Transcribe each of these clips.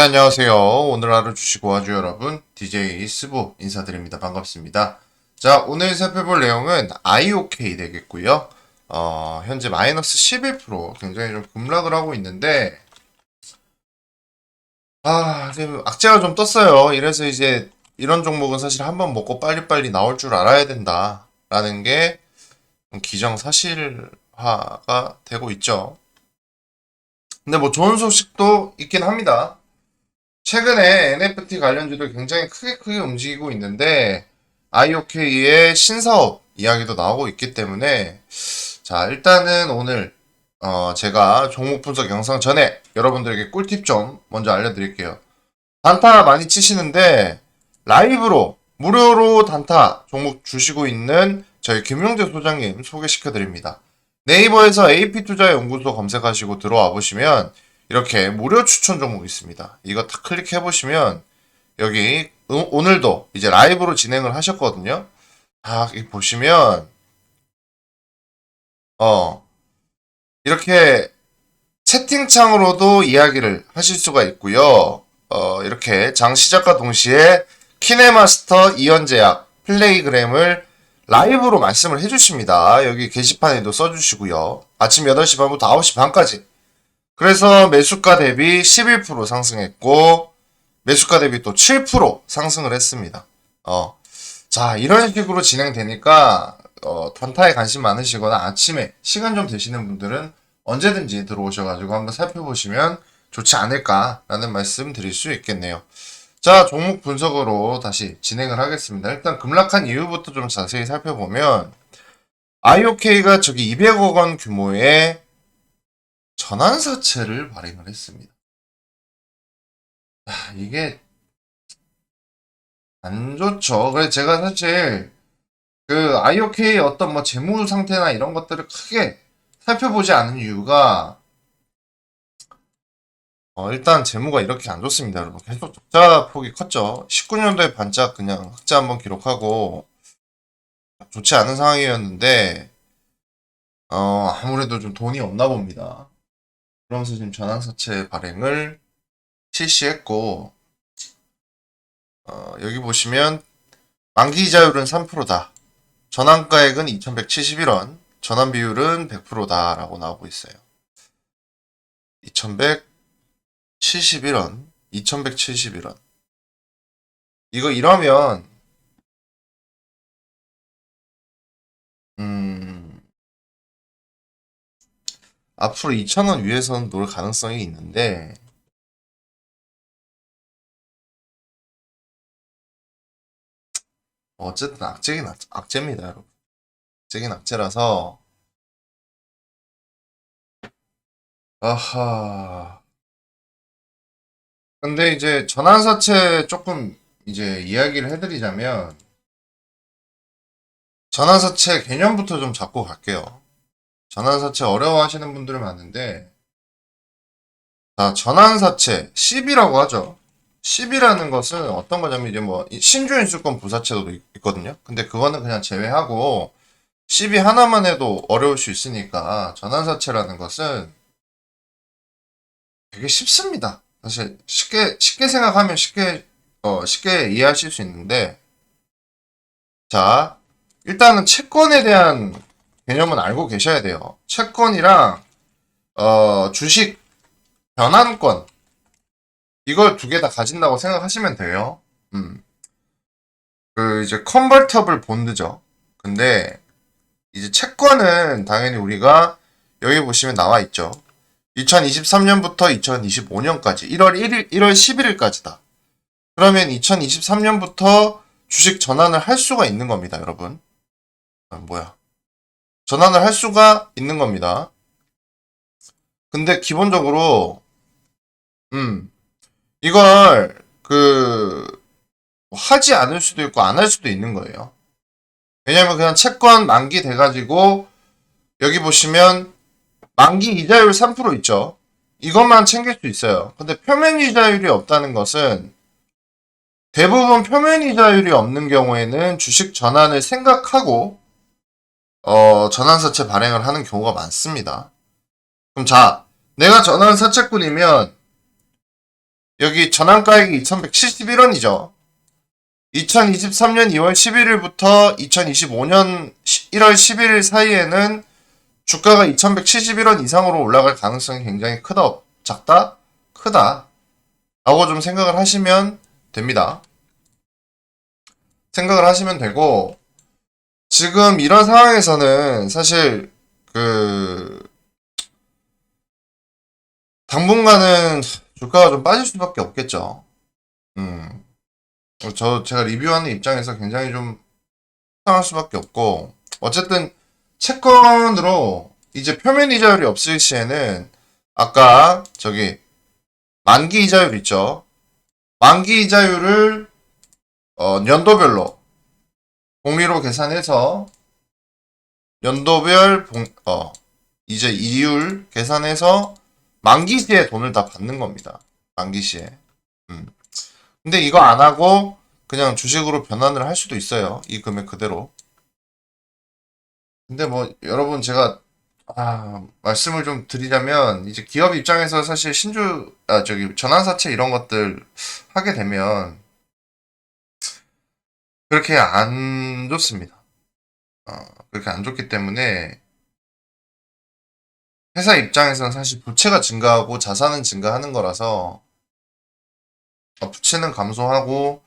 네, 안녕하세요. 오늘 하루 주식 와주 여러분, DJ 스부 인사드립니다. 반갑습니다. 자, 오늘 살펴볼 내용은 IOK 되겠고요. 어, 현재 마이너스 11% 굉장히 좀 급락을 하고 있는데, 아, 악재가 좀 떴어요. 이래서 이제 이런 종목은 사실 한번 먹고 빨리빨리 나올 줄 알아야 된다. 라는 게 기정사실화가 되고 있죠. 근데 뭐 좋은 소식도 있긴 합니다. 최근에 NFT 관련주들 굉장히 크게 크게 움직이고 있는데 IOK의 신사업 이야기도 나오고 있기 때문에 자 일단은 오늘 어 제가 종목 분석 영상 전에 여러분들에게 꿀팁 좀 먼저 알려드릴게요. 단타 많이 치시는데 라이브로 무료로 단타 종목 주시고 있는 저희 김용재 소장님 소개시켜 드립니다. 네이버에서 AP투자연구소 검색하시고 들어와 보시면 이렇게 무료 추천 종목 있습니다. 이거 다 클릭해 보시면 여기 오- 오늘도 이제 라이브로 진행을 하셨거든요. 아, 여기 보시면 어 이렇게 채팅창으로도 이야기를 하실 수가 있고요. 어 이렇게 장 시작과 동시에 키네마스터 이현제약 플레이그램을 라이브로 말씀을 해주십니다. 여기 게시판에도 써주시고요. 아침 8시 반부터 9시 반까지 그래서 매수가 대비 11% 상승했고 매수가 대비 또 7% 상승을 했습니다. 어. 자, 이런 식으로 진행되니까 어, 단타에 관심 많으시거나 아침에 시간 좀 되시는 분들은 언제든지 들어오셔가지고 한번 살펴보시면 좋지 않을까라는 말씀 드릴 수 있겠네요. 자, 종목 분석으로 다시 진행을 하겠습니다. 일단 급락한 이유부터 좀 자세히 살펴보면 IOK가 저기 200억 원 규모의 전환사채를 발행을 했습니다. 아, 이게 안 좋죠. 그래서 제가 사실 그 IOK의 어떤 뭐 재무 상태나 이런 것들을 크게 살펴보지 않은 이유가 어, 일단 재무가 이렇게 안 좋습니다, 여러분. 계속 적자 폭이 컸죠. 19년도에 반짝 그냥 흑자 한번 기록하고 좋지 않은 상황이었는데 어, 아무래도 좀 돈이 없나 봅니다. 그러면서 지금 전환사채 발행을 실시했고, 어, 여기 보시면, 만기 이자율은 3%다. 전환가액은 2171원, 전환 비율은 100%다 라고 나오고 있어요. 2171원, 2171원. 이거 이러면, 음, 앞으로 2,000원 위에서는 놀 가능성이 있는데, 어쨌든 악재긴 악, 악재입니다, 여러분. 악재긴 악재라서, 아하. 근데 이제 전환사채 조금 이제 이야기를 해드리자면, 전환사채 개념부터 좀 잡고 갈게요. 전환사채 어려워하시는 분들이 많은데, 자, 전환사채, 10이라고 하죠. 10이라는 것은 어떤 거냐면 이제 뭐이 신주인수권 부사채도 있- 있거든요. 근데 그거는 그냥 제외하고 10이 하나만 해도 어려울 수 있으니까 전환사채라는 것은 되게 쉽습니다. 사실 쉽게 쉽게 생각하면 쉽게 어 쉽게 이해하실 수 있는데 자 일단은 채권에 대한 개념은 알고 계셔야 돼요. 채권이랑 어 주식 변환권 이걸 두 개 다 가진다고 생각하시면 돼요. 음. 그 이제 컨버터블 본드죠. 근데 이제 채권은 당연히 우리가 여기 보시면 나와 있죠. 2023년부터 2025년까지 1월 1일 1월 11일까지다. 그러면 2023년부터 주식 전환을 할 수가 있는 겁니다, 여러분. 아, 뭐야? 전환을 할 수가 있는 겁니다. 근데 기본적으로 음 이걸 그 하지 않을 수도 있고 안 할 수도 있는 거예요. 왜냐면 그냥 채권 만기 돼가지고 여기 보시면 만기 이자율 3% 있죠. 이것만 챙길 수 있어요. 근데 표면 이자율이 없다는 것은 대부분 표면 이자율이 없는 경우에는 주식 전환을 생각하고 어, 전환사채 발행을 하는 경우가 많습니다. 그럼 자, 내가 전환사채꾼이면 여기 전환가액이 2171원이죠. 2023년 2월 11일부터 2025년 1월 11일 사이에는 주가가 2171원 이상으로 올라갈 가능성이 굉장히 크다, 없- 작다, 크다. 라고 좀 생각을 하시면 됩니다. 생각을 하시면 되고, 지금 이런 상황에서는 사실, 그, 당분간은 주가가 좀 빠질 수밖에 없겠죠. 음. 저, 제가 리뷰하는 입장에서 굉장히 좀 속상할 수밖에 없고, 어쨌든, 채권으로 이제 표면 이자율이 없을 시에는, 아까, 저기, 만기 이자율 있죠? 만기 이자율을, 어, 연도별로, 공리로 계산해서, 연도별, 봉, 어, 이제 이율 계산해서, 만기 시에 돈을 다 받는 겁니다. 만기 시에. 음. 근데 이거 안 하고 그냥 주식으로 변환을 할 수도 있어요. 이 금액 그대로. 근데 뭐 여러분 제가 아, 말씀을 좀 드리자면 이제 기업 입장에서 사실 신주 아 저기 전환사채 이런 것들 하게 되면 그렇게 안 좋습니다. 어, 그렇게 안 좋기 때문에 회사 입장에서는 사실 부채가 증가하고 자산은 증가하는 거라서 어, 부채는 감소하고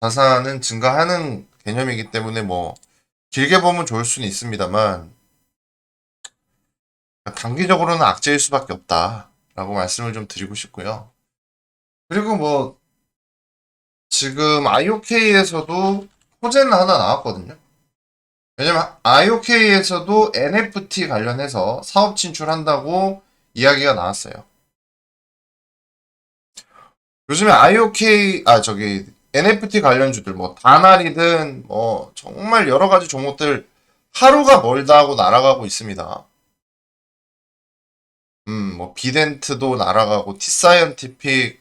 자산은 증가하는 개념이기 때문에 뭐 길게 보면 좋을 수는 있습니다만 단기적으로는 악재일 수밖에 없다라고 말씀을 좀 드리고 싶고요. 그리고 뭐 지금 IOK에서도 호재는 하나 나왔거든요. 왜냐면 IOK에서도 NFT 관련해서 사업 진출한다고 이야기가 나왔어요. 요즘에 IOK 아 저기 NFT 관련주들 뭐 다날이든 뭐 정말 여러 가지 종목들 하루가 멀다 하고 날아가고 있습니다. 음, 뭐 비덴트도 날아가고 티사이언티픽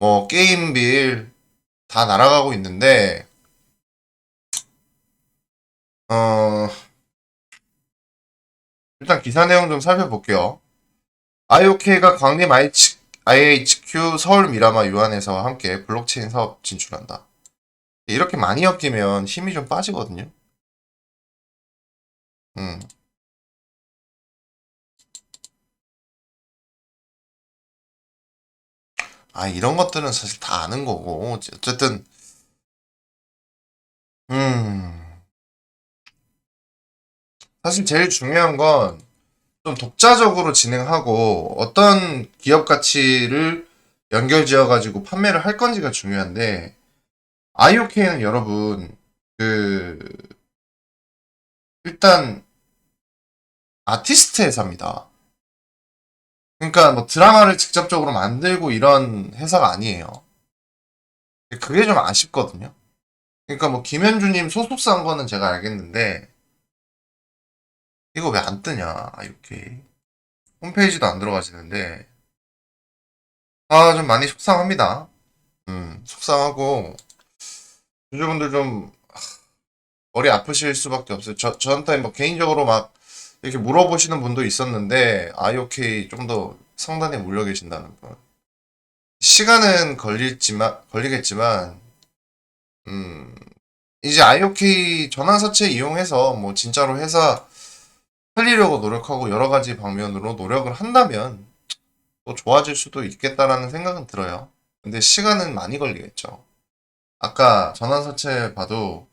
뭐 게임빌 다 날아가고 있는데 어 일단 기사 내용 좀 살펴볼게요. IOK가 광림 IH, IHQ 서울 미라마 유한에서 함께 블록체인 사업 진출한다. 이렇게 많이 엮이면 힘이 좀 빠지거든요. 음. 아, 이런 것들은 사실 다 아는 거고. 어쨌든, 음. 사실 제일 중요한 건 좀 독자적으로 진행하고 어떤 기업 가치를 연결 지어 가지고 판매를 할 건지가 중요한데 IOK는 여러분 그 일단 아티스트 회사입니다. 그러니까 뭐 드라마를 직접적으로 만들고 이런 회사가 아니에요. 그게 좀 아쉽거든요. 그러니까 뭐 김현주님 소속사인 거는 제가 알겠는데 이거 왜 안 뜨냐 이렇게 홈페이지도 안 들어가지는데 아 좀 많이 속상합니다. 음 속상하고 유저분들 좀 하, 머리 아프실 수밖에 없어요. 저 저한테 뭐 개인적으로 막 이렇게 물어보시는 분도 있었는데 IOK 좀 더 상단에 몰려 계신다는 분. 시간은 걸릴지만 걸리겠지만 음 이제 IOK 전환사채 이용해서 뭐 진짜로 회사 살리려고 노력하고 여러 가지 방면으로 노력을 한다면 또 좋아질 수도 있겠다라는 생각은 들어요. 근데 시간은 많이 걸리겠죠. 아까 전환사채 봐도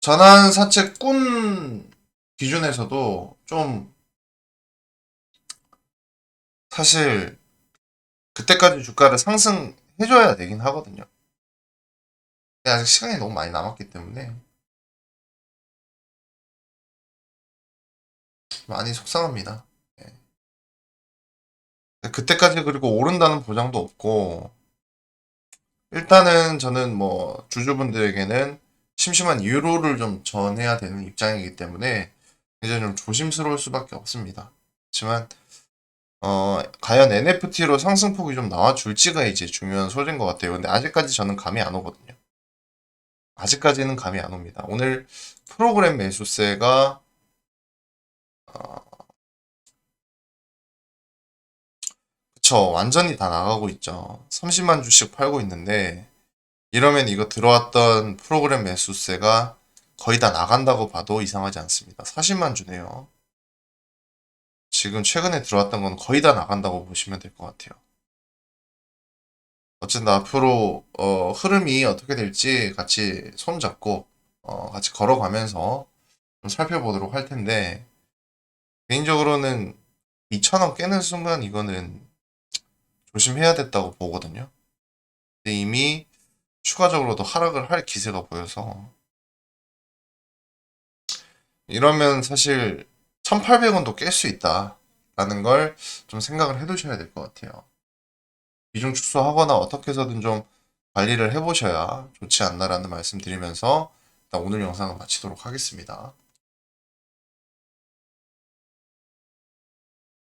전환사채꾼 기준에서도 좀 사실 그때까지 주가를 상승해줘야 되긴 하거든요. 근데 아직 시간이 너무 많이 남았기 때문에 많이 속상합니다. 예. 그때까지 그리고 오른다는 보장도 없고 일단은 저는 뭐 주주분들에게는 심심한 유로를 좀 전해야 되는 입장이기 때문에 이제 좀 조심스러울 수밖에 없습니다. 그렇지만 어 과연 NFT로 상승폭이 좀 나와줄지가 이제 중요한 소재인 것 같아요. 근데 아직까지 저는 감이 안 오거든요. 아직까지는 감이 안 옵니다. 오늘 프로그램 매수세가 어, 그쵸. 완전히 다 나가고 있죠. 30만 주씩 팔고 있는데, 이러면 이거 들어왔던 프로그램 매수세가 거의 다 나간다고 봐도 이상하지 않습니다. 40만 주네요. 지금 최근에 들어왔던 건 거의 다 나간다고 보시면 될 것 같아요. 어쨌든 앞으로 어, 흐름이 어떻게 될지 같이 손잡고 어, 같이 걸어가면서 좀 살펴보도록 할 텐데 개인적으로는 2,000원 깨는 순간 이거는 조심해야 됐다고 보거든요. 근데 이미 추가적으로도 하락을 할 기세가 보여서 이러면 사실 1,800원도 깰 수 있다라는 걸 좀 생각을 해 두셔야 될 것 같아요. 비중 축소하거나 어떻게 해서든 좀 관리를 해보셔야 좋지 않나라는 말씀 드리면서 일단 오늘 영상은 마치도록 하겠습니다.